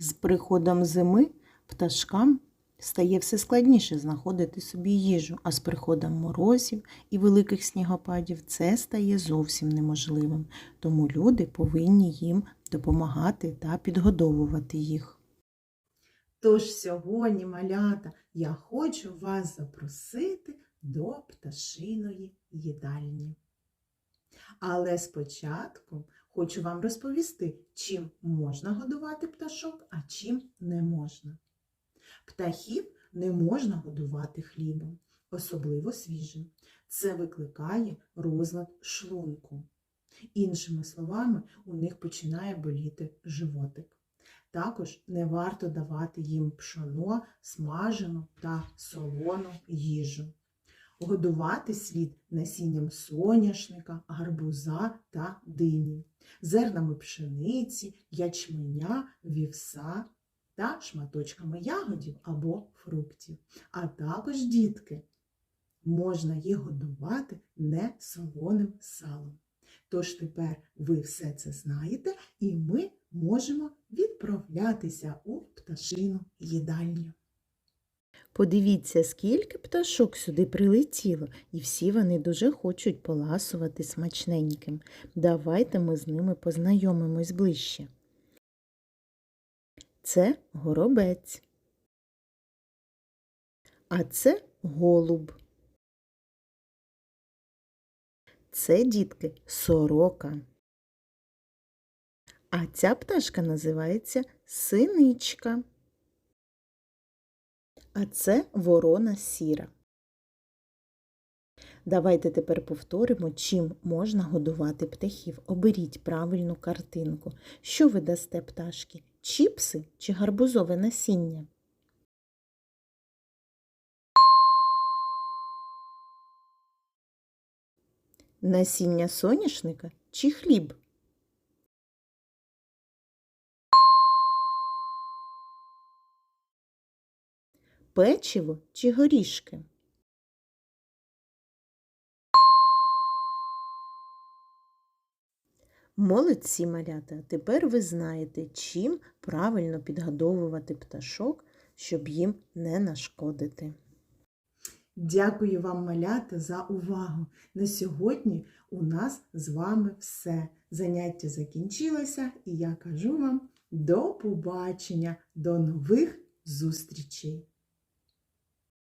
З приходом зими пташкам стає все складніше знаходити собі їжу, а з приходом морозів і великих снігопадів це стає зовсім неможливим. Тому люди повинні їм допомагати та підгодовувати їх. Тож сьогодні, малята, я хочу вас запросити до пташиної їдальні. Але спочатку хочу вам розповісти, чим можна годувати пташок, а чим не можна. Птахів не можна годувати хлібом, особливо свіжим. Це викликає розлад шлунку. Іншими словами, у них починає боліти животик. Також не варто давати їм пшоно, смажену та солону їжу. Годувати слід насінням соняшника, гарбуза та дині, зернами пшениці, ячменя, вівса та шматочками ягодів або фруктів. А також дітки можна їх годувати не солоним салом. Тож тепер ви все це знаєте, і ми можемо відправлятися у пташину їдальню. Подивіться, скільки пташок сюди прилетіло, і всі вони дуже хочуть поласувати смачненьким. Давайте ми з ними познайомимось ближче. Це горобець. А це голуб. Це дітки сорока. А ця пташка називається синичка. А це ворона сіра. Давайте тепер повторимо, чим можна годувати птахів. Оберіть правильну картинку. Що ви дасте пташки? Чіпси чи гарбузове насіння? Насіння соняшника чи хліб? Печиво чи горішки? Молодці малята, тепер ви знаєте, чим правильно підгодовувати пташок, щоб їм не нашкодити. Дякую вам, малята, за увагу. На сьогодні у нас з вами все. Заняття закінчилося, і я кажу вам до побачення, до нових зустрічей!